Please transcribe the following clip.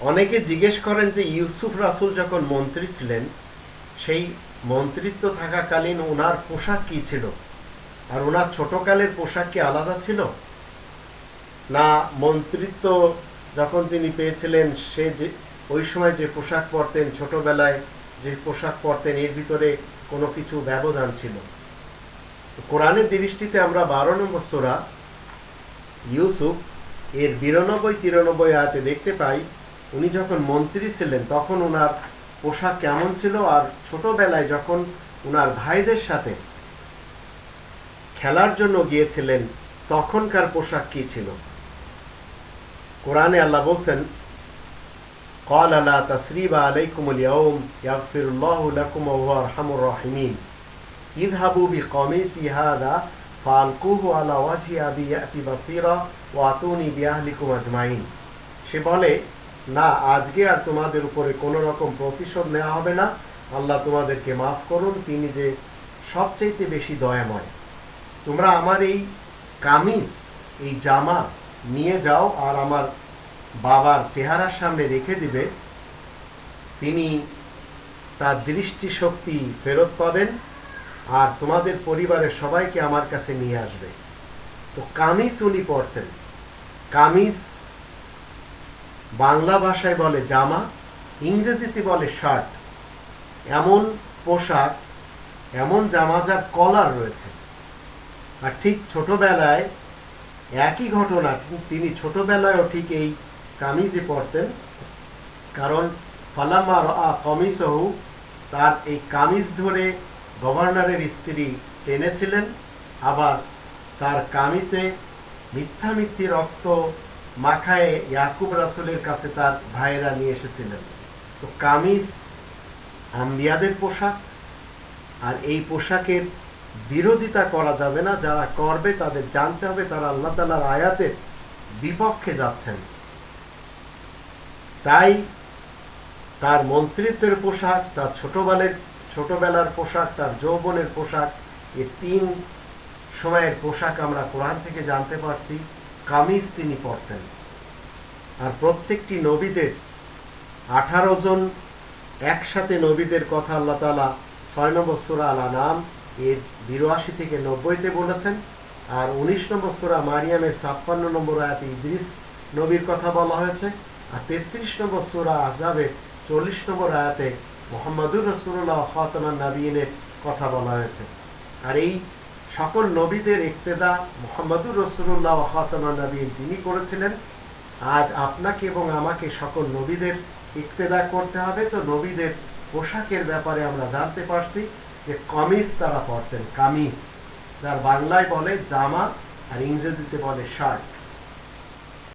অনেকে জিজ্ঞেস করেন যে ইউসুফ রাসুল যখন মন্ত্রী ছিলেন, সেই মন্ত্রিত্ব থাকাকালীন ওনার পোশাক কি ছিল? আর ওনার ছোটকালের পোশাক কি আলাদা ছিল? না, মন্ত্রিত্ব যখন তিনি পেয়েছিলেন, সে যে, ওই সময় যে পোশাক পরতেন, ছোটবেলায় যে পোশাক পরতেন, এর ভিতরে কোনো কিছু ব্যবধান ছিল। কোরআনের দৃষ্টিতে আমরা বারো নম্বর সোরা ইউসুফ এর বিরানব্বই তিরানব্বই আয়াতে দেখতে পাই উনি যখন মন্ত্রী ছিলেন তখন ওনার পোশাক কেমন ছিল আর ছোটবেলায় যখন ওনার ভাইদের সাথে খেলার জন্য গিয়েছিলেন তখনকার পোশাক কি ছিল কোরআনে আল্লাহ বলছেন قال لا تثريب عليكم اليوم يغفر الله لكم وهو أرحم الراحمين اذهبوا بقميصي هذا فألقوه على وجه أبي يأتي بصيرا وأتوني بأهلكم أجمعين সে বলে না আজকে আর তোমাদের উপরে কোনো রকম প্রতিশোধ নেওয়া হবে না আল্লাহ তোমাদেরকে মাফ করুন তিনি যে সবচেয়ে বেশি দয়াময় তোমরা আমার এই কামিজ এই জামা নিয়ে যাও আর আমার বাবার চেহারার সামনে রেখে দিবে তিনি তার দৃষ্টি শক্তি ফেরত পাবেন আর তোমাদের পরিবারের সবাইকে আমার কাছে নিয়ে আসবে। তো কামিজ উনি পড়তেন কামিজ বাংলা ভাষায় বলে জামা, ইংরেজিতে বলে শার্ট। এমন পোশাক, এমন জামা যার কলার রয়েছে। আর ঠিক ছোটবেলায় একই ঘটনা, তিনি ছোটবেলায়ও ঠিক এই কামিজে পড়তেন কারণ ফালামা কমিসহু তার এই কামিজ ধরে গভর্নরের স্ত্রী টেনেছিলেন আবার তার কামিজে মিথ্যা মিথ্যি রক্ত মাখায় ইয়াকুব রাসুলের কাছে তার ভাইয়েরা নিয়ে এসেছিলেন। তো কামিজ আম্বিয়াদের পোশাক, আর এই পোশাকের বিরোধিতা করা যাবে না, যারা করবে তাদের জানতে হবে, তারা আল্লাহ তালার আয়াতের বিপক্ষে যাচ্ছেন। তাই তার মন্ত্রিত্বের পোশাক, তার ছোটবেলার ছোটবেলার পোশাক, তার যৌবনের পোশাক, এই তিন সময়ের পোশাক আমরা কোরআন থেকে জানতে পারছি, কামিজ তিনি পরতেন। আর প্রত্যেকটি নবীদের, আঠারো জন একসাথে নবীদের কথা আল্লাহ তালা ছয় নম্বর সুরা আলা নাম এর বিরাশি থেকে নব্বইতে বলেছেন, আর উনিশ নম্বর সুরা মারিয়ামের ছাপ্পান্ন নম্বর আয়াতে ইদ্রিস নবীর কথা বলা হয়েছে, আর তেত্রিশ নম্বর সুরা আজাবের চল্লিশ নম্বর আয়াতে মোহাম্মদুর রসুল্লাহ খাতমান নাবিনের কথা বলা হয়েছে। আর এই সকল নবীদের ইক্তেদা মোহাম্মদুর রসুল্লাহ খাতমান নাবিন তিনি করেছিলেন। আজ আপনাকে এবং আমাকে সকল নবীদের ইক্তেদা করতে হবে। তো নবীদের পোশাকের ব্যাপারে আমরা জানতে পারছি যে কমিজ তারা পরতেন। কামিজ, যার বাংলায় বলে জামা আর ইংরেজিতে বলে শার্ট।